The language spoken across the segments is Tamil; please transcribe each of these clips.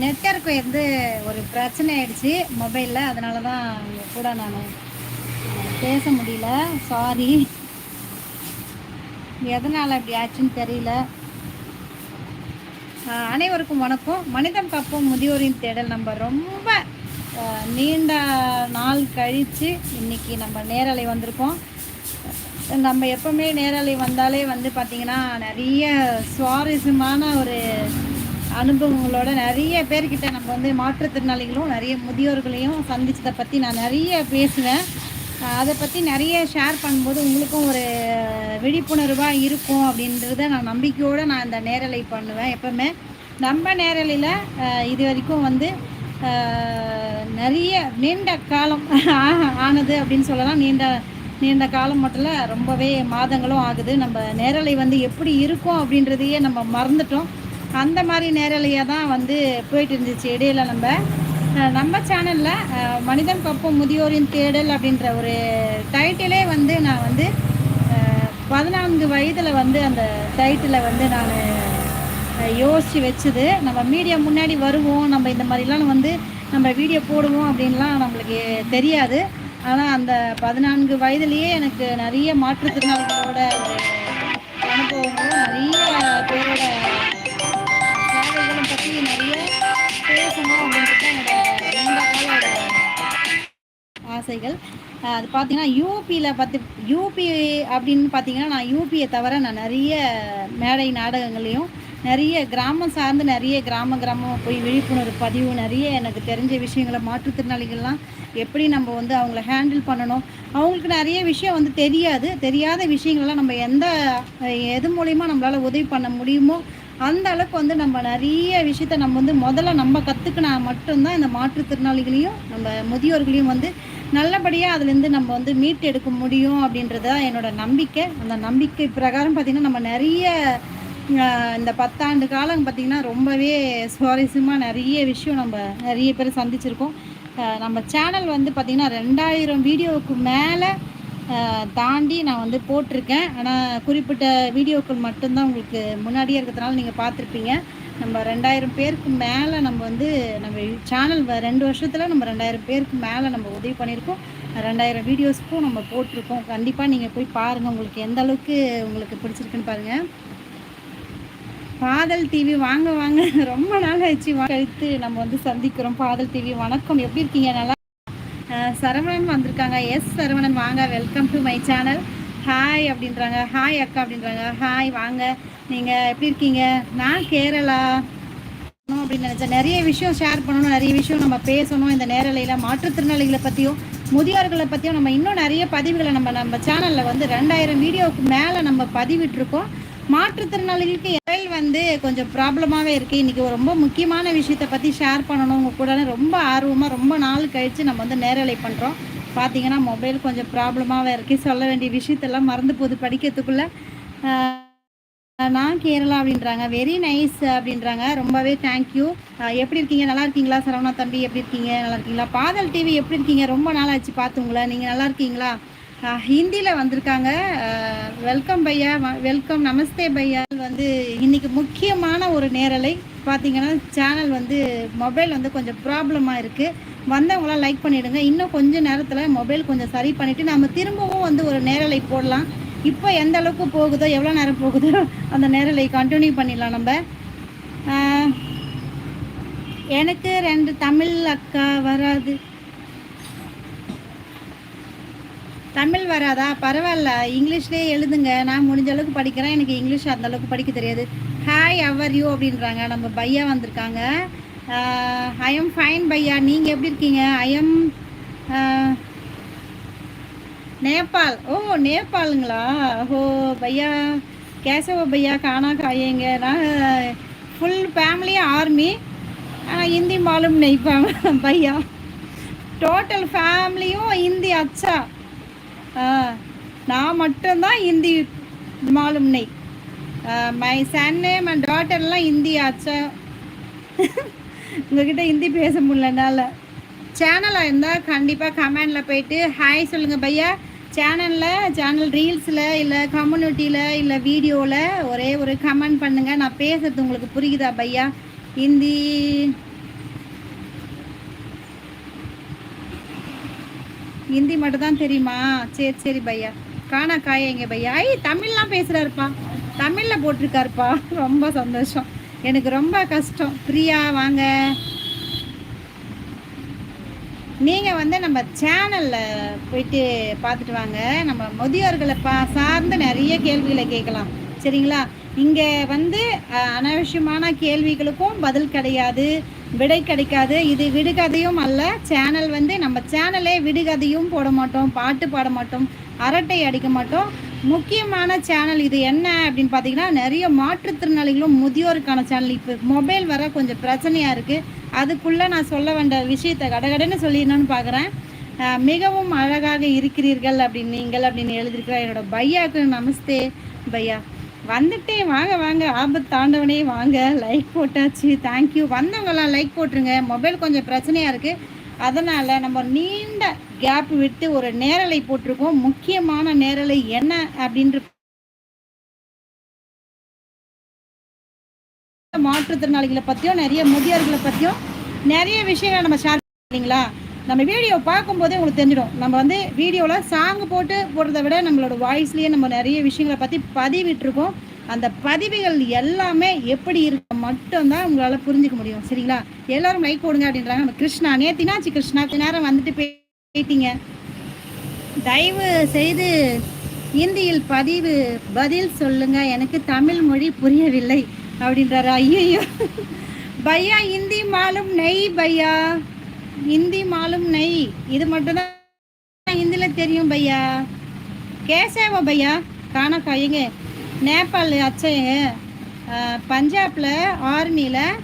நெட்ஒர்க் வந்து ஒரு பிரச்சனை ஆயிடுச்சு மொபைலில் அதனால தான் உங்கள் கூட நான் பேச முடியல. சாரி எதனால் அப்படி ஆச்சுன்னு தெரியல. அனைவருக்கும் வணக்கம். மனிதம் காப்போம் முதியோரின் தேடல் நம்ம ரொம்ப நீண்ட நாள் கழித்து இன்னைக்கு நம்ம நேரலை வந்திருக்கோம். நம்ம எப்பவுமே நேரலை வந்தாலே வந்து பார்த்திங்கன்னா நிறைய சுவாரஸ்யமான ஒரு அனுபவங்களோட நிறைய பேர்கிட்ட நம்ம வந்து மாற்றுத்திறனாளிகளும் நிறைய முதியோர்களையும் சந்திச்சதை பற்றி நான் நிறைய பேசுவேன். அதை பற்றி நிறைய ஷேர் பண்ணும்போது உங்களுக்கும் ஒரு விழிப்புணர்வாக இருக்கும் அப்படின்றத நான் நம்பிக்கையோடு நான் இந்த நேரலை பண்ணுவேன் எப்பவுமே. நம்ம நேரலையில் இது வரைக்கும் வந்து நிறைய நீண்ட காலம் ஆனது அப்படின்னு சொல்லலாம். நீண்ட நீண்ட காலம் மட்டும் ரொம்பவே மாதங்களும் ஆகுது. நம்ம நேரலை வந்து எப்படி இருக்கும் அப்படின்றதையே நம்ம மறந்துட்டோம். அந்த மாதிரி நேரலையாக தான் வந்து போயிட்டு இருந்துச்சு இடையில நம்ம. நம்ம சேனலில் மனிதன் கப்பம் முதியோரின் தேடல் அப்படின்ற ஒரு டைட்டிலே வந்து நான் வந்து பதினான்கு வயதில் வந்து அந்த டைட்டிலை வந்து நான் யோசித்து வச்சுது. நம்ம மீடியா முன்னாடி வருவோம் நம்ம இந்த மாதிரிலாம் வந்து நம்ம வீடியோ போடுவோம் அப்படின்லாம் நம்மளுக்கு தெரியாது. ஆனால் அந்த பதினான்கு வயதுலேயே எனக்கு நிறைய மாற்றுத்திறனாளிகளோட அனுபவங்களும் நிறைய ஆசைகள். அது பார்த்தீங்கன்னா யூபியில் பார்த்து யூபி அப்படின்னு பார்த்தீங்கன்னா நான் யூபியை தவிர நான் நிறைய மேடை நாடகங்களையும் நிறைய கிராமம் சார்ந்து நிறைய கிராம கிராமம் போய் விழிப்புணர்வு பதிவு நிறைய எனக்கு தெரிஞ்ச விஷயங்களை மாற்றுத்திறனாளிகள்லாம் எப்படி நம்ம வந்து அவங்கள ஹேண்டில் பண்ணணும்? அவங்களுக்கு நிறைய விஷயம் வந்து தெரியாது. தெரியாத விஷயங்கள்லாம் நம்ம எந்த எது மூலிமா நம்மளால் உதவி பண்ண முடியுமோ அந்த அளவுக்கு வந்து நம்ம நிறைய விஷயத்த நம்ம வந்து முதல்ல நம்ம கற்றுக்கினா மட்டும்தான் இந்த மாற்றுத்திறனாளிகளையும் நம்ம முதியோர்களையும் வந்து நல்லபடியாக அதுலேருந்து நம்ம வந்து மீட்டு எடுக்க முடியும் அப்படின்றது தான் என்னோட நம்பிக்கை. அந்த நம்பிக்கை பிரகாரம் பார்த்திங்கன்னா நம்ம நிறைய இந்த பத்தாண்டு காலம் பார்த்திங்கன்னா ரொம்பவே சுவாரஸ்யமாக நிறைய விஷயம் நம்ம நிறைய பேர் சந்திச்சிருக்கோம். நம்ம சேனல் வந்து பார்த்திங்கன்னா ரெண்டாயிரம் வீடியோவுக்கு மேலே தாண்டி நான் வந்து போட்டிருக்கேன். ஆனால் குறிப்பிட்ட வீடியோக்கள் மட்டும்தான் உங்களுக்கு முன்னாடியே இருக்கிறதுனால நீங்கள் பார்த்துருப்பீங்க. நம்ம ரெண்டாயிரம் பேருக்கு மேலே நம்ம வந்து நம்ம சேனல் ரெண்டு வருஷத்தில் நம்ம ரெண்டாயிரம் பேருக்கு மேலே நம்ம உதவி பண்ணியிருக்கோம். ரெண்டாயிரம் வீடியோஸ்க்கும் நம்ம போட்டிருக்கோம். கண்டிப்பாக நீங்கள் போய் பாருங்கள் உங்களுக்கு எந்த அளவுக்கு உங்களுக்கு பிடிச்சிருக்குன்னு பாருங்கள் பாதல் டிவி வாங்க வாங்க. ரொம்ப நாள் ஆச்சு கழித்து நம்ம வந்து சந்திக்கிறோம். பாதல் டிவி வணக்கம். எப்படி இருக்கீங்க? நல்லா அஹ் சரவணன் வந்திருக்காங்க. எஸ் சரவணன் வாங்க. Welcome to my channel hi அப்படின்றாங்க. ஹாய் அக்கா அப்படின்றாங்க. ஹாய் வாங்க. நீங்கள் எப்படி இருக்கீங்க? நான் கேரளா. அப்படின்னு நினச்சேன். நிறைய விஷயம் ஷேர் பண்ணணும் நிறைய விஷயம் நம்ம பேசணும். இந்த நேரலையில் மாற்றுத்திறனாளிகளை பற்றியும் முதியோர்களை பற்றியும் நம்ம இன்னும் நிறைய பதிவுகளை நம்ம நம்ம சேனலில் வந்து ரெண்டாயிரம் வீடியோவுக்கு மேலே நம்ம பதிவிட்டிருக்கோம். மாற்றுத்திறனாளிகளுக்கு மொபைல் வந்து கொஞ்சம் ப்ராப்ளமாகவே இருக்குது இன்றைக்கி ரொம்ப முக்கியமான விஷயத்தை பற்றி ஷேர் பண்ணணும். உங்கள் கூட ரொம்ப ஆர்வமாக ரொம்ப நாள் கழித்து நம்ம வந்து நேரலை பண்ணுறோம் பார்த்தீங்கன்னா மொபைல் கொஞ்சம் ப்ராப்ளமாகவே இருக்குது சொல்ல வேண்டிய விஷயத்தெல்லாம் மறந்து போகுது படிக்கிறதுக்குள்ளே. நான் கேரளா அப்படின்றாங்க. வெரி நைஸ் அப்படின்றாங்க. ரொம்பவே தேங்க்யூ எப்படி இருக்கீங்க? நல்லா இருக்கீங்களா? சரவணா தம்பி எப்படி இருக்கீங்க? நல்லா இருக்கீங்களா? பாதல் டிவி எப்படி இருக்கீங்க? ரொம்ப நாள் ஆச்சு பார்த்துங்களா நீங்கள் நல்லா இருக்கீங்களா? ஹிந்தியில் வந்திருக்காங்க. வெல்கம் பையா? வெல்கம் நமஸ்தே பையா? வந்து இன்னைக்கு முக்கியமான ஒரு நேரலை. பார்த்தீங்கன்னா சேனல் வந்து மொபைல் வந்து கொஞ்சம் ப்ராப்ளமாக இருக்குது வந்தவங்களாம் லைக் பண்ணிவிடுங்க இன்னும் கொஞ்சம் நேரத்தில் மொபைல் கொஞ்சம் சரி பண்ணிவிட்டு நம்ம திரும்பவும் வந்து ஒரு நேரலை போடலாம். இப்போ எந்த அளவுக்கு போகுதோ எவ்வளோ நேரம் போகுதோ அந்த நேரலை கண்டினியூ பண்ணிடலாம் நம்ம. எனக்கு ரெண்டு தமிழ் அக்கா வராது. தமிழ் வராதா? பரவாயில்ல. இங்கிலீஷ்லேயே எழுதுங்க. நான் முடிஞ்ச அளவுக்கு படிக்கிறேன். எனக்கு இங்கிலீஷ் அந்த அளவுக்கு படிக்க தெரியாது. ஹாய் அவர் யூ அப்படின்றாங்க. நம்ம பையா வந்திருக்காங்க. ஐ எம் ஃபைன் பையா. நீங்கள் எப்படி இருக்கீங்க? I am Nepal. ஓ நேபாளுங்களா? ஓ பையா. கேசவ பையா காணா காயேங்க. நான் ஃபுல் ஃபேமிலி ஆர்மி ஆனால் ஹிந்தி மாலும் நெய்ப்பாங்க பையா. டோட்டல் ஃபேமிலியும் ஹிந்தி அச்சா. ஆ, நான் மட்டும்தான் ஹிந்தி மாலும் நெய். மை சன்னு மை டாட்டர்லாம் ஹிந்தி ஆச்சா உங்ககிட்ட ஹிந்தி பேச முடியலனால. சேனலாக இருந்தால் கண்டிப்பாக கமெண்டில் போயிட்டு ஹாய் சொல்லுங்கள் பையா. சேனலில் சேனல் ரீல்ஸில் இல்லை கம்யூனிட்டியில் இல்லை வீடியோவில் ஒரே ஒரு கமெண்ட் பண்ணுங்கள் நான் பேசுறது உங்களுக்கு புரியுதா பையா? ஹிந்தி ஹிந்தி மட்டும்தான் தெரியுமா? சரி சரி பையா. காணா காய எங்க பையா? ஐ தமிழ்லாம் பேசுகிறாருப்பா தமிழில் போட்டிருக்காருப்பா. ரொம்ப சந்தோஷம். எனக்கு ரொம்ப கஷ்டம். பிரியா வாங்க. நீங்கள் வந்து நம்ம சேனலில் போயிட்டு பார்த்துட்டு வாங்க. நம்ம முதியோர்களை பா சார்ந்து நிறைய கேள்விகளை கேட்கலாம். சரிங்களா? இங்கே வந்து அனாவசியமான கேள்விகளுக்கும் பதில் கிடையாது விடை கிடைக்காது. இது விடுகதையும் அல்ல. சேனல் வந்து நம்ம சேனலே விடுகதையும் போட மாட்டோம் பாட்டு பாட மாட்டோம் அரட்டை அடிக்க மாட்டோம். முக்கியமான சேனல் இது என்ன அப்படின்னு பார்த்தீங்கன்னா நிறைய மாற்றுத்திறனாளிகளும் முதியோருக்கான சேனல் இப்போ மொபைல் வர கொஞ்சம் பிரச்சனையாக இருக்குது அதுக்குள்ளே நான் சொல்ல வேண்ட விஷயத்தை கடகடன்னு சொல்லிடணும்னு பார்க்குறேன் மிகவும் அழகாக இருக்கிறீர்கள் அப்படின்னு நீங்கள் அப்படின்னு எழுதியிருக்கிறார் என்னோட பையாவுக்கு நமஸ்தே. பையா வந்துட்டே வாங்க வாங்க. ஆபத்து தாண்டவனே வாங்க. லைக் போட்டாச்சு. தேங்க்யூ வந்தவங்களாம் லைக் போட்டுருங்க. மொபைல் கொஞ்சம் பிரச்சனையாக இருக்குது அதனால் நம்ம நீண்ட கேப் விட்டு ஒரு நேரலை போட்டிருக்கோம். முக்கியமான நேரலை என்ன அப்படின்ற மாற்றுத்திறனாளிகளை பற்றியும் நிறைய முதியோர்களை பற்றியும் நிறைய விஷயங்களை நம்ம ஷேர் பண்ணிங்களா? நம்ம வீடியோ பார்க்கும்போதே உங்களுக்கு தெரிஞ்சிடும். நம்ம வந்து வீடியோவில் சாங் போட்டு போடுறத விட நம்மளோட வாய்ஸ்லேயே நம்ம நிறைய விஷயங்களை பற்றி பதிவிட்டுருக்கோம். அந்த பதிவுகள் எல்லாமே எப்படி இருக்க மட்டும்தான் உங்களால் புரிஞ்சுக்க முடியும். சரிங்களா? எல்லாரும் லைக் போடுங்க அப்படின்றாங்க. நம்ம கிருஷ்ணா நேத்தினாச்சு கிருஷ்ணா? நேரம் வந்துட்டு போயிட்டீங்க தயவு செய்து இந்தியில் பதிவு பதில் சொல்லுங்க. எனக்கு தமிழ் மொழி புரியவில்லை. அப்படின்றாரு. ஐயோ பையா இந்தி மாலும் நெய் பையா? இந்தி மாலும் நெய். இது மட்டும்தான் ஹிந்தியில் தெரியும் பையா. கேசேவா பையா? காணக்கா எங்க நேபாள் அச்சைங்க. பஞ்சாபில் ஆர்மியில்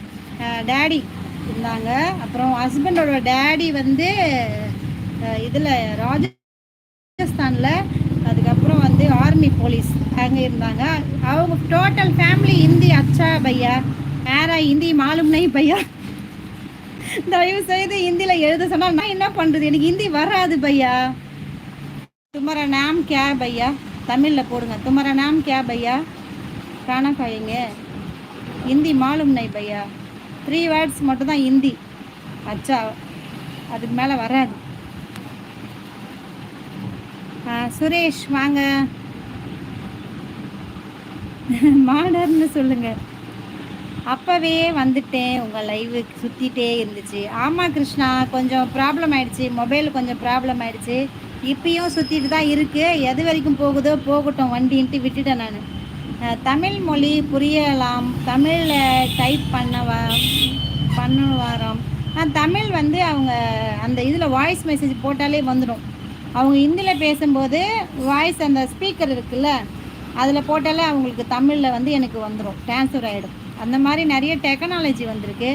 டேடி இருந்தாங்க. அப்புறம் ஹஸ்பண்டோட டேடி வந்து இதில் ராஜஸ்தானில். அதுக்கப்புறம் வந்து ஆர்மி போலீஸ். அங்கே இருந்தாங்க. அவங்க டோட்டல் ஃபேமிலி ஹிந்தி அச்சா பையா? வேற ஹிந்தி மாலும் நை பையா? தயவு செய்து ஹிந்தியில் எழுத சொன்னால் நான் என்ன பண்ணுறது எனக்கு ஹிந்தி வராது பையா. துமரா நாம் கே பையா? தமிழில் போடுங்க. துமரா நாம் கே பையா? காணா காயங்க. ஹிந்தி மாலும் நை பையா? த்ரீ வேர்ட்ஸ் மட்டும் தான் ஹிந்தி அச்சா. அதுக்கு மேலே வராது. சுரேஷ் வாங்க. மாடர்னு சொல்லுங்க. அப்போவே வந்துட்டேன். உங்கள் லைவு சுற்றிட்டே இருந்துச்சு. ஆமாம் கிருஷ்ணா கொஞ்சம் ப்ராப்ளம் ஆயிடுச்சு. மொபைல் கொஞ்சம் ப்ராப்ளம் ஆயிடுச்சு. இப்பயும் சுற்றிட்டு தான் இருக்குது எது வரைக்கும் போகுதோ போகட்டும் வண்டின்ட்டு விட்டுட்டேன் நான். தமிழ் மொழி புரியலாம். தமிழில் டைப் பண்ண வ பண்ண வரோம் தமிழ் வந்து அவங்க அந்த இதில் வாய்ஸ் மெசேஜ் போட்டாலே வந்துடும். அவங்க ஹிந்தியில் பேசும்போது வாய்ஸ் அந்த ஸ்பீக்கர் இருக்குல்ல அதில் போட்டாலே அவங்களுக்கு தமிழில் வந்து எனக்கு வந்துடும் ட்ரான்ஸ்ஃபர் ஆகிடும் அந்த மாதிரி நிறைய டெக்னாலஜி வந்திருக்கு.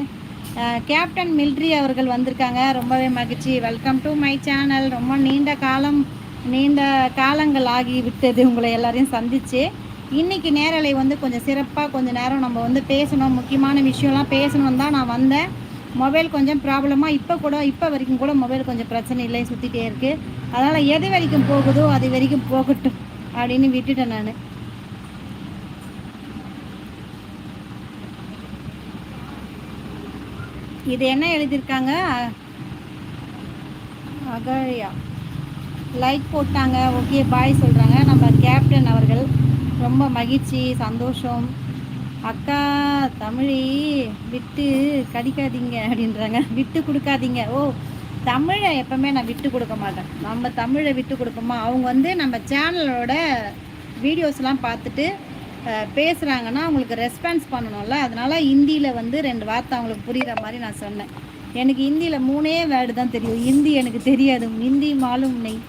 கேப்டன் மில்ட்ரி அவர்கள் வந்திருக்காங்க. ரொம்பவே மகிழ்ச்சி. வெல்கம் டு மை சேனல் ரொம்ப நீண்ட காலம் நீண்ட காலங்கள் ஆகி விட்டது. உங்களை எல்லாரையும் சந்திச்சு. இன்றைக்கி நேரலை வந்து கொஞ்சம் சிறப்பாக கொஞ்சம் நேரம் நம்ம வந்து பேசணும். முக்கியமான விஷயம்லாம் பேசணும் தான் நான் வந்தேன். மொபைல் கொஞ்சம் ப்ராப்ளமாக இப்போ கூட இப்போ வரைக்கும் கூட மொபைல் கொஞ்சம் பிரச்சனை இல்லை சுற்றிட்டே இருக்குது அதனால் எது வரைக்கும் போகுதோ அது வரைக்கும் போகட்டும் அப்படின்னு விட்டுட்டேன் நான். இது என்ன எழுதியிருக்காங்க? அகழியா லைக் போட்டாங்க. ஓகே பாய் சொல்கிறாங்க நம்ம கேப்டன் அவர்கள் ரொம்ப மகிழ்ச்சி சந்தோஷம். அக்கா தமிழி விட்டு கடிக்காதீங்க அப்படின்றாங்க. விட்டு கொடுக்காதீங்க. ஓ தமிழை எப்போவுமே நான் விட்டு கொடுக்க மாட்டேன். நம்ம தமிழை விட்டு கொடுப்போமா? அவங்க வந்து நம்ம சேனலோட வீடியோஸ்லாம் பார்த்துட்டு பேசுகிறாங்கன்னா அவங்களுக்கு ரெஸ்பான்ஸ் பண்ணணும்ல. அதனால் ஹிந்தியில் வந்து ரெண்டு வார்த்தை அவங்களுக்கு புரிகிற மாதிரி நான் சொன்னேன். எனக்கு ஹிந்தியில் மூணே வேர்டு தான் தெரியும். ஹிந்தி எனக்கு தெரியாது. ஹிந்தி மாலும் நெய்.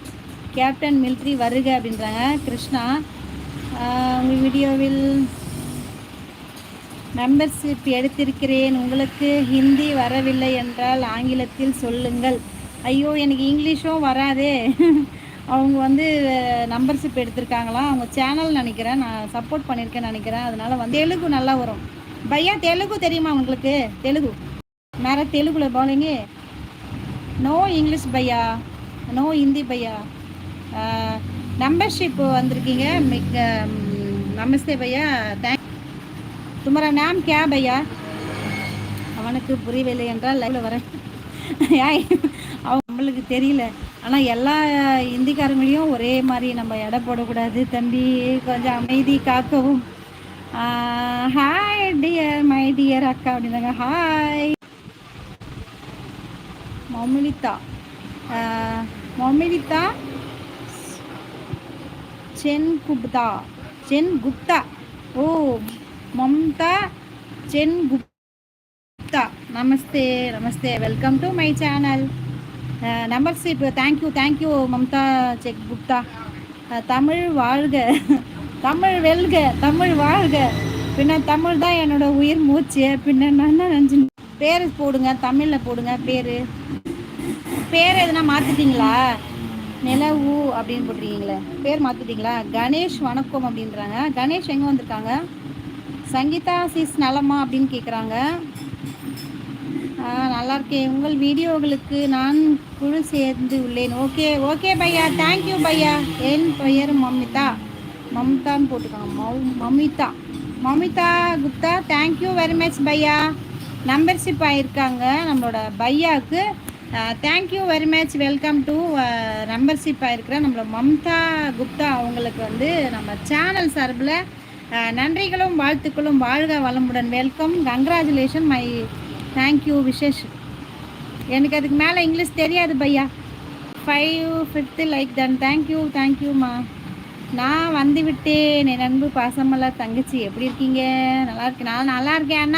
கேப்டன் மில்ட்ரி வருக அப்படின்றாங்க. கிருஷ்ணா உங்கள் வீடியோவில் மெம்பர்ஷிப் எடுத்திருக்கிறேன். உங்களுக்கு ஹிந்தி வரவில்லை என்றால் ஆங்கிலத்தில் சொல்லுங்கள். ஐயோ எனக்கு இங்கிலீஷும் வராதே. அவங்க வந்து நம்பர்ஷிப் எடுத்திருக்காங்களாம் அவங்க சேனல் நினைக்கிறேன். நான் சப்போர்ட் பண்ணியிருக்கேன் நினைக்கிறேன். அதனால் வந்து தெலுங்கு நல்லா வரும். பையா தெலுங்கு தெரியுமா உங்களுக்கு? தெலுங்கு. மேர தெலுங்குல போலிங்க நோ இங்கிலீஷ் பையா? நோ ஹிந்தி பையா? நம்பர்ஷிப் வந்திருக்கீங்க. மிக்க நமஸ்தே பையா. தேங்க் துமரா நாம் கே பையா? அவனுக்கு புரியவில்லை என்றால் லைவில் வரேன். அவங்க நம்மளுக்கு தெரியல. ஆனால் எல்லா இந்திக்காரங்களையும் ஒரே மாதிரி நம்ம எடை போடக்கூடாது தம்பி. கொஞ்சம் அமைதி காக்கவும். ஹாய் டியர் மை டியர் அக்கா அப்படின்னாங்க. Hi Momilita. Momilita Sen Gupta Sen Gupta O Mamta Sen Gupta Namaste Namaste. Welcome to my channel membership thank you thank you Mamta check Gupta Tamil வாழ்க. தமிழ் வெல்க தமிழ் வாழ்க. பின்ன தமிழ் தான் என்னோட உயிர் மூச்சு. பின்ன நான் நினச்சி பேர் போடுங்க தமிழில் போடுங்க பேர். பேர் எதுனா மாற்றிட்டீங்களா நிலவு அப்படின்னு போட்டிருக்கீங்களே. பேர் மாற்றிட்டீங்களா கணேஷ் வணக்கம் அப்படின்றாங்க. கணேஷ் எங்கே வந்திருக்காங்க? சங்கீதா சீஸ் நலமா அப்படின்னு கேட்குறாங்க நல்லா இருக்கேன் உங்கள் வீடியோகளுக்கு நான் குழு சேர்ந்து உள்ளேன். ஓகே ஓகே பையா. தேங்க்யூ பையா. என் பெயர் மம்மிதா. மம்தான்னு போட்டுருக்காங்க மௌ Mamita Mamita Gupta thank you very much Bhaiya. Membership ஆகிருக்காங்க நம்மளோட பையாவுக்கு thank you very much welcome to membership ஆகிருக்கிற நம்மளோட மம்தா குப்தா அவங்களுக்கு வந்து நம்ம சேனல் சார்பில் நன்றிகளும் வாழ்த்துக்களும் வாழ்க வளமுடன். Welcome congratulation my thank you Vishesh எனக்கு அதுக்கு மேலே இங்கிலீஷ் தெரியாது பையா. Five fifth like done thank you தேங்க்யூம்மா நான் வந்து விட்டேன். என் அன்பு பாசமலர் தங்கச்சி எப்படி இருக்கீங்க? நல்லா இருக்கேன். நான் நல்லா இருக்கேன்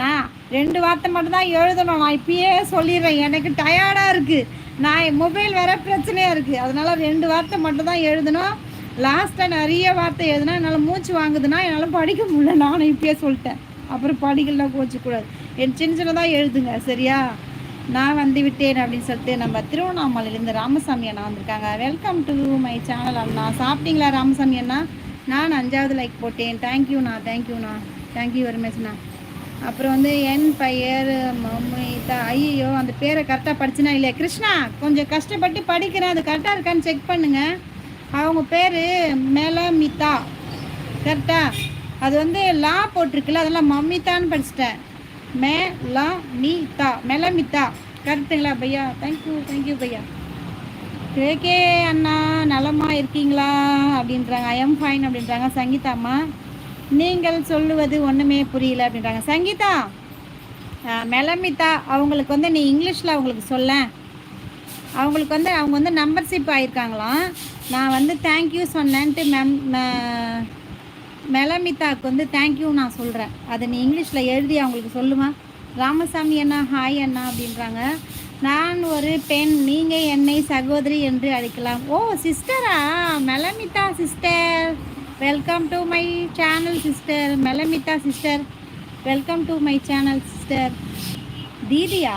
நான் ரெண்டு வார்த்தை மட்டும்தான் எழுதணும். நான் இப்பயே சொல்லிடுறேன். எனக்கு டயர்டாக இருக்குது நான் மொபைல் வேற பிரச்சனையாக இருக்குது அதனால் ரெண்டு வார்த்தை மட்டும்தான் எழுதணும். லாஸ்ட்டாக நிறைய வார்த்தை எழுதுனா என்னால் மூச்சு வாங்குதுன்னா என்னால் படிக்க முடியல. நானும் இப்பயே சொல்லிட்டேன். அப்புறம் படிக்கலாம் கோச்சிக்கூடாது என் சின்ன சின்னதாக எழுதுங்க சரியா? நான் வந்து விட்டேன் அப்படின்னு சொல்லிட்டு நம்ம திருவண்ணாமலையிலேருந்து ராமசாமி அண்ணா வந்திருக்காங்க. வெல்கம் டு மை சேனல் அண்ணா. சாப்பிட்டீங்களா ராமசாமி அண்ணா? நான் அஞ்சாவது லைக் போட்டேன். தேங்க்யூண்ணா தேங்க்யூண்ணா தேங்க்யூ வெரி மச்ண்ணா அப்புறம் வந்து என் பெயர் மம்மிதா. ஐயோ அந்த பேரை கரெக்டாக படிச்சுனா இல்லையா? கிருஷ்ணா கொஞ்சம் கஷ்டப்பட்டு படிக்கிறேன். அது கரெக்டாக இருக்கான்னு செக் பண்ணுங்க. அவங்க பேர் மெலமிதா. கரெக்டாக அது வந்து லா போட்டிருக்குல்ல அதெல்லாம் மம்மிதான்னு படிச்சிட்டேன். மே லா மீதா மெலமிதா கரெக்டுங்களா பையா தேங்க்யூ தேங்க்யூ பையா. கேகே அண்ணா நலமா இருக்கீங்களா? அப்படின்றாங்க. ஐ எம் ஃபைன் அப்படின்றாங்க. சங்கீதாம்மா நீங்கள் சொல்லுவது ஒன்றுமே புரியல அப்படின்றாங்க. சங்கீதா மெலமிதா அவங்களுக்கு வந்து நீ இங்கிலீஷில் அவங்களுக்கு சொல்லேன் அவங்களுக்கு வந்து அவங்க வந்து நம்பர்ஷிப் ஆயிருக்காங்களாம். நான் வந்து தேங்க்யூ சொன்னேன்ட்டு மேம் மெலமிதாவுக்கு வந்து தேங்க்யூ நான் சொல்கிறேன் அதை நீ இங்கிலீஷில் எழுதி அவங்களுக்கு சொல்லுமா ராமசாமி அண்ணா ஹாய் அண்ணா அப்படின்றாங்க நான் ஒரு பெண் நீங்கள் என்னை சகோதரி என்று அழைக்கலாம் ஓ சிஸ்டரா மெலமிதா sister welcome to my channel sister மெலமிதா sister welcome to my channel sister दीदिया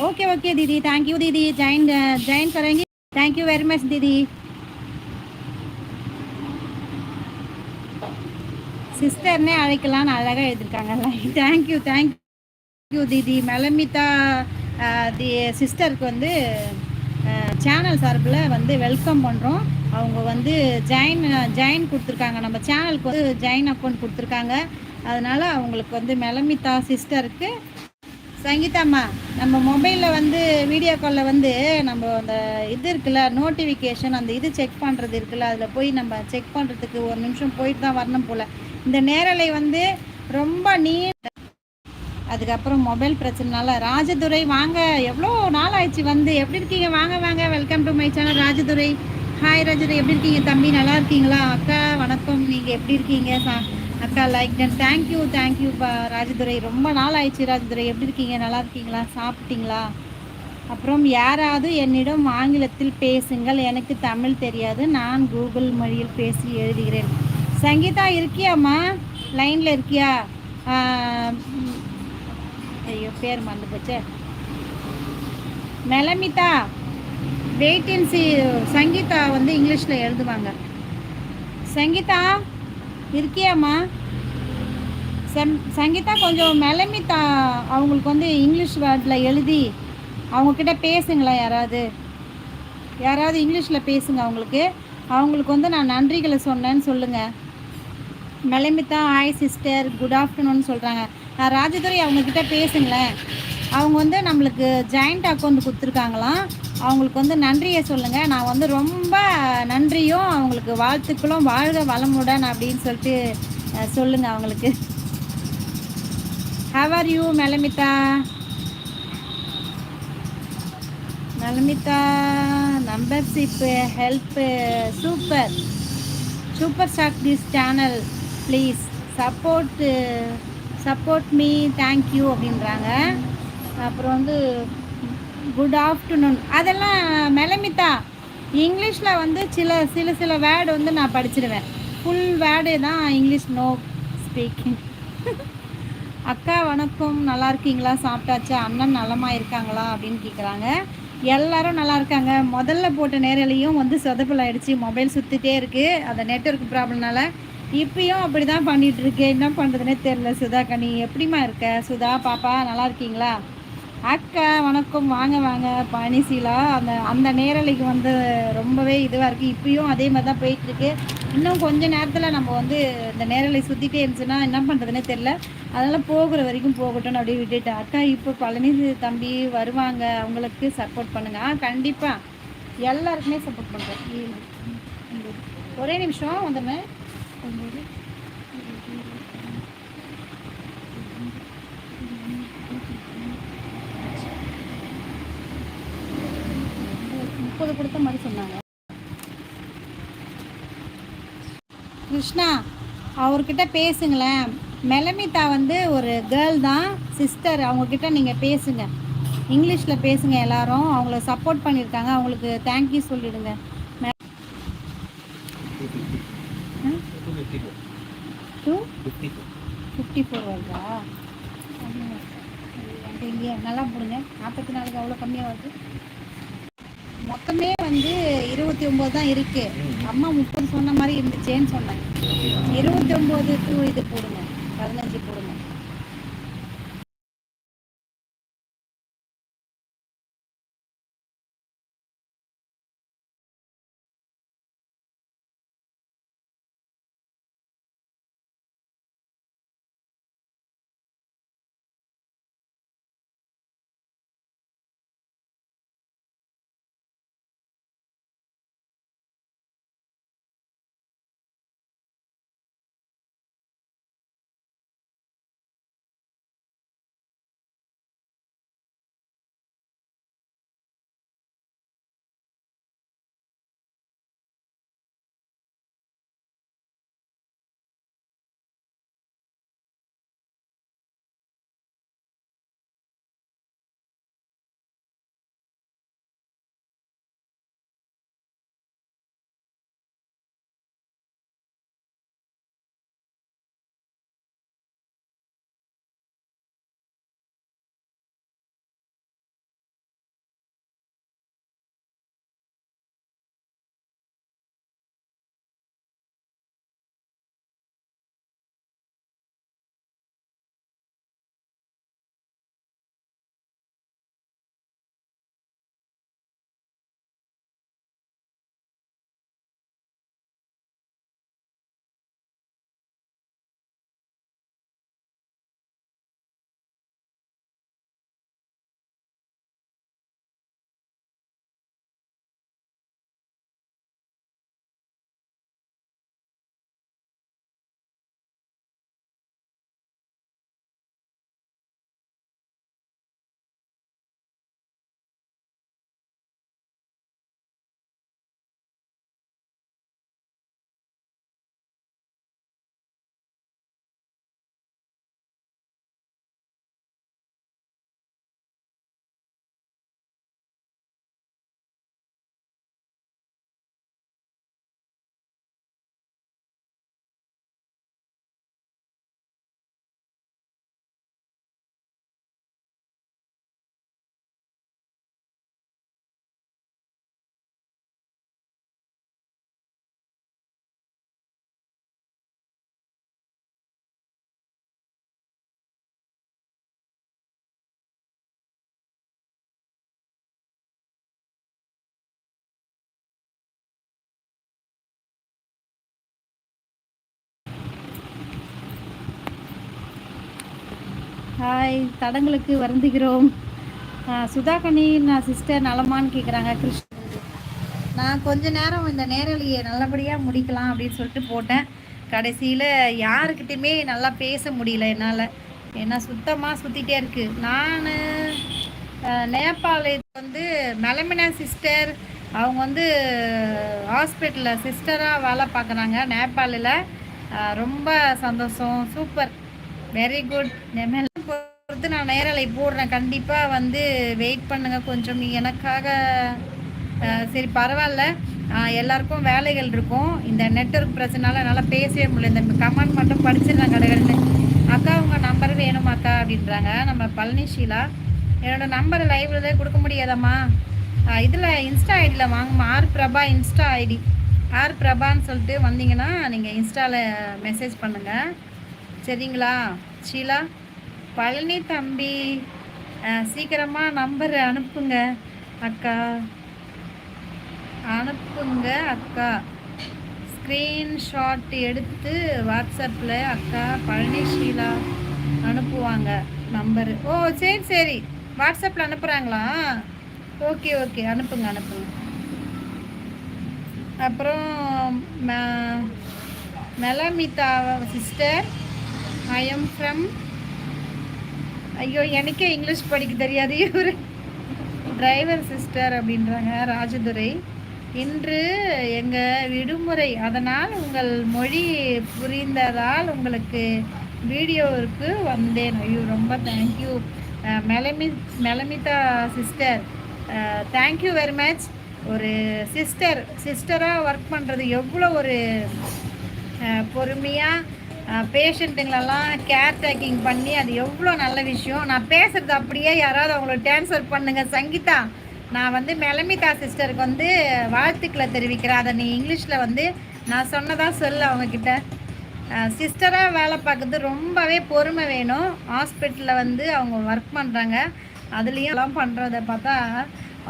ओके ओके दीदी थैंक यू दीदी ज्वाइन ज्वाइन करेंगे थैंक यू वेरी मच दीदी சிஸ்டர்னே அழைக்கலாம்னு அழகாக எழுதியிருக்காங்க. தேங்க்யூ தேங்க்யூ தீதி. மெலமிதா தி சிஸ்டருக்கு வந்து சேனல் சார்பில் வந்து வெல்கம் பண்ணுறோம் அவங்க வந்து ஜாயின் ஜாயின் கொடுத்துருக்காங்க. நம்ம சேனலுக்கு வந்து ஜாயின் அக்கௌண்ட் கொடுத்துருக்காங்க. அதனால் அவங்களுக்கு வந்து மெலமிதா சிஸ்டருக்கு. சங்கீதாம்மா நம்ம மொபைலில் வந்து வீடியோ காலில் வந்து நம்ம அந்த இது இருக்குல்ல நோட்டிஃபிகேஷன் அந்த இது செக் பண்ணுறது இருக்குல்ல அதில் போய் நம்ம செக் பண்ணுறதுக்கு ஒரு நிமிஷம் போயிட்டு தான் வரணும் போல். இந்த நேரலை வந்து ரொம்ப நீட் அதுக்கப்புறம் மொபைல் பிரச்சனைனால ராஜதுரை வாங்க எவ்வளோ நாள் ஆயிடுச்சு வந்து. எப்படி இருக்கீங்க? வாங்க வாங்க. Welcome to my channel Rajadurai. Hi Rajadurai. எப்படி இருக்கீங்க தம்பி? நல்லா இருக்கீங்களா? அக்கா வணக்கம். நீங்கள் எப்படி இருக்கீங்க? சா அக்கா லைக் டன் தேங்க்யூ தேங்க்யூ பா ராஜதுரை. ரொம்ப நாள் ஆயிடுச்சு ராஜதுரை. எப்படி இருக்கீங்க? நல்லா இருக்கீங்களா? சாப்பிட்டீங்களா? அப்புறம் யாராவது என்னிடம் ஆங்கிலத்தில் பேசுங்கள். எனக்கு தமிழ் தெரியாது. நான் கூகுள் மொழியில் பேசி எழுதுகிறேன். சங்கீதா இருக்கியாம்மா? லைனில் இருக்கியா? ஐயோ பேர் மறந்து போச்சே. மெலமிதா வெயிட்டின்சி சி சங்கீதா வந்து இங்கிலீஷில் எழுதுவாங்க. சங்கீதா இருக்கியாம்மா? சம் சங்கீதா கொஞ்சம் மெலமிதா அவங்களுக்கு வந்து இங்கிலீஷ் வேர்டில் எழுதி அவங்கக்கிட்ட பேசுங்களேன் யாராவது. யாராவது இங்கிலீஷில் பேசுங்க அவங்களுக்கு. அவங்களுக்கு வந்து நான் நன்றிகளை சொன்னேன்னு சொல்லுங்கள் மெலமிதா ஹாய் சிஸ்டர் குட் ஆஃப்டர்நூன் சொல்கிறாங்க ராஜதுரை அவங்கக்கிட்ட பேசுங்களேன். அவங்க வந்து நம்மளுக்கு ஜாயிண்ட் அக்கௌண்ட் கொடுத்துருக்காங்களாம். அவங்களுக்கு வந்து நன்றியை சொல்லுங்கள் நான் வந்து ரொம்ப நன்றியும் அவங்களுக்கு வாழ்த்துக்களும் வாழ்க வளமுடன் அப்படின்னு சொல்லிட்டு சொல்லுங்கள் அவங்களுக்கு. ஹவ் ஆர் யூ மெலமிதா மெலமிதா membership help super super stock this channel please support support me thank you அப்படின்றாங்க. அப்புறம் வந்து குட் ஆஃப்டர்நூன் அதெல்லாம் மெலமித்தா இங்கிலீஷில் வந்து சில சில சில வேர்டு வந்து நான் படிச்சிடுவேன் ஃபுல் வேர்டே தான் இங்கிலீஷ் நோ ஸ்பீக்கிங் அக்கா வணக்கம். நல்லா இருக்கீங்களா? சாப்பிட்டாச்சா? அண்ணன் நலமாக இருக்காங்களா? அப்படின்னு கேட்குறாங்க எல்லாரும் நல்லா இருக்காங்க. முதல்ல போட்ட நேரலையும் வந்து சொதப்பல் ஆகிடுச்சு மொபைல் சுற்றிட்டே இருக்குது அந்த நெட்ஒர்க் ப்ராப்ளம்னால இப்பயும் அப்படி தான் பண்ணிகிட்ருக்கு என்ன பண்ணுறதுனே தெரில சுதா கனி எப்படிமா இருக்க? சுதா பாப்பா நல்லா இருக்கீங்களா? அக்கா வணக்கம். வாங்க வாங்க. பனிசீலா அந்த அந்த நேரலைக்கு வந்து ரொம்பவே இதுவாக இருக்குது இப்பயும் அதே மாதிரி தான் போயிட்டுருக்கு. இன்னும் கொஞ்சம் நேரத்தில் நம்ம வந்து இந்த நேரலை சுற்றிட்டே இருந்துச்சுன்னா என்ன பண்ணுறதுனே தெரில அதனால் போகிற வரைக்கும் போகட்டும்னு அப்படியே விட்டுட்டேன். அக்கா இப்போ பழனி தம்பி வருவாங்க. அவங்களுக்கு சப்போர்ட் பண்ணுங்கள் ஆ கண்டிப்பாக எல்லாருக்குமே சப்போர்ட் பண்ணுறேன் ஒரே நிமிஷம் வந்துடுறேன் முப்பது கொடுத்த மாதிரி சொன்னாங்க. கிருஷ்ணா அவர்கிட்ட பேசுங்களேன். மெலமிதா வந்து ஒரு கேர்ள் தான் சிஸ்டர் அவங்கக்கிட்ட நீங்கள் பேசுங்க. இங்கிலீஷில் பேசுங்க எல்லாரும். அவங்கள சப்போர்ட் பண்ணியிருக்காங்க. அவங்களுக்கு தேங்க்யூ சொல்லிடுங்க டூ ஃபிஃப்டி ஃபோர் வருதா இங்கே நல்லா போடுங்க. நாற்பத்தி நாலுக்கு அவ்வளோ கம்மியாக வருது. மொத்தமே வந்து இருபத்தி ஒம்பது தான் இருக்கு. அம்மா முப்பது சொன்ன மாதிரி இருந்துச்சேன்னு சொன்னேன். இருபத்தி ஒம்பது டூ இது போடுங்க. ஹாய் தடங்களுக்கு வருந்துகிறோம். சுதாகனி நான் சிஸ்டர் நலமான்னு கேட்குறாங்க கிருஷ்ண. நான் கொஞ்ச நேரம் இந்த நேரலையை நல்லபடியாக முடிக்கலாம் அப்படின்னு சொல்லிட்டு போட்டேன். கடைசியில் யாருக்கிட்டையுமே நல்லா பேச முடியல என்னால். ஏன்னா சுத்தமாக சுற்றிட்டே இருக்குது நான் நேபாள் வந்து மெலமினா சிஸ்டர் அவங்க வந்து ஹாஸ்பிட்டலில் சிஸ்டராக வேலை பார்க்குறாங்க நேபாளில். ரொம்ப சந்தோஷம். சூப்பர் வெரி குட் பார்த்து நான் நேரலை போடுறேன். கண்டிப்பாக வந்து வெயிட் பண்ணுங்கள் கொஞ்சம். எனக்காக சரி பரவாயில்ல. எல்லாருக்கும் வேலைகள் இருக்கும். இந்த நெட்ஒர்க் பிரச்சனால என்னால் பேசவே முடியல. இந்த கமெண்ட் மட்டும் படிச்சிடலாம் கடைகள்னு அக்கா உங்கள் நம்பர் வேணும் அக்கா? அப்படின்றாங்க. நம்ம பழனிஷீலா என்னோட நம்பர் லைவ்ல தான் கொடுக்க முடியாதம்மா? இதில் இன்ஸ்டா ஐடியில் வாங்கம்மா. R Prabha insta ID. R பிரபான்னு சொல்லிட்டு வந்தீங்கன்னா நீங்கள் இன்ஸ்டாவில் மெசேஜ் பண்ணுங்கள் சரிங்களா? ஷீலா? பழனி தம்பி சீக்கிரமாக நம்பர் அனுப்புங்க அக்கா. அனுப்புங்க அக்கா. ஸ்க்ரீன்ஷாட் எடுத்து வாட்ஸ்அப்பில் அக்கா பழனி ஷீலா அனுப்புவாங்க நம்பரு. ஓ சரி சரி. வாட்ஸ்அப்பில் அனுப்புகிறாங்களா ஓகே ஓகே. அனுப்புங்க அனுப்புங்க. அப்புறம் மெலமிதா சிஸ்டர் ஐ எம் ஃப்ரம் ஐயோ எனக்கே இங்கிலீஷ் படிக்க தெரியாது. இவர் டிரைவர் சிஸ்டர் அப்படின்றாங்க ராஜதுரை. இன்று எங்கள் விடுமுறை. அதனால் உங்கள் மொழி புரிந்ததால் உங்களுக்கு வீடியோவுக்கு வந்தேன். ஐயோ ரொம்ப தேங்க்யூ மெலமி மெலமிதா sister thank you very much ஒரு சிஸ்டர் சிஸ்டராக ஒர்க் பண்ணுறது எவ்வளோ ஒரு பொறுமையாக பேஷண்ட்டுங்களெல்லாம் கேர் டேக்கிங் பண்ணி அது எவ்வளோ நல்ல விஷயம். நான் பேசுகிறது அப்படியே யாராவது அவங்கள ட்ரான்ஸ்ஃபர் பண்ணுங்கள் சங்கீதா நான் வந்து மெலமிதா சிஸ்டருக்கு வந்து வாழ்த்துக்களை தெரிவிக்கிறேன். அதை நீ இங்கிலீஷில் வந்து நான் சொன்னதாக சொல்ல அவங்கக்கிட்ட சிஸ்டராக வேலை பார்க்குறது ரொம்பவே பொறுமை வேணும். ஹாஸ்பிட்டலில் வந்து அவங்க ஒர்க் பண்ணுறாங்க அதுலேயும் எல்லாம் பண்ணுறத பார்த்தா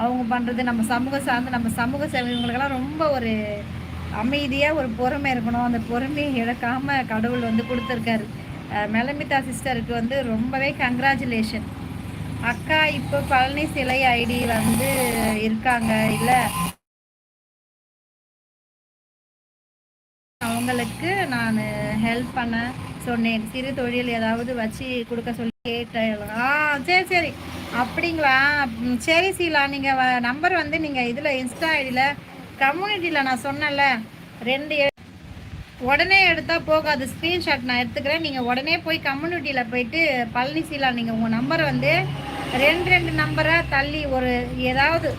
அவங்க பண்ணுறது நம்ம சமூக சார்ந்து நம்ம சமூக சேவைகளுக்கெல்லாம் ரொம்ப ஒரு அமைதியாக ஒரு பொறுமை இருக்கணும். அந்த பொறுமையை இழக்காமல் கடவுள் வந்து கொடுத்துருக்காரு. மெலமிதா சிஸ்டருக்கு வந்து ரொம்பவே கங்க்ராச்சுலேஷன் அக்கா இப்போ பழனி சிலை ஐடி வந்து இருக்காங்க. இல்லை அவங்களுக்கு நான் ஹெல்ப் பண்ண சொன்னேன். சிறு தொழில் ஏதாவது வச்சு கொடுக்க சொல்லி கேட்டேன். ஆ சரி சரி. அப்படிங்களா? சரி சீலா. நீங்கள் நம்பர் வந்து நீங்கள் இதில் இன்ஸ்டா ஐடியில் கம்யூனிட்டியில் நான் சொன்னேன்ல ரெண்டு உடனே எடுத்தால் போகாது. ஸ்க்ரீன்ஷாட் நான் எடுத்துக்கிறேன். நீங்கள் உடனே போய் கம்யூனிட்டியில் போயிட்டு பழனிசீலா நீங்கள் உங்கள் நம்பரை வந்து ரெண்டு ரெண்டு நம்பராக தள்ளி ஒரு ஏதாவது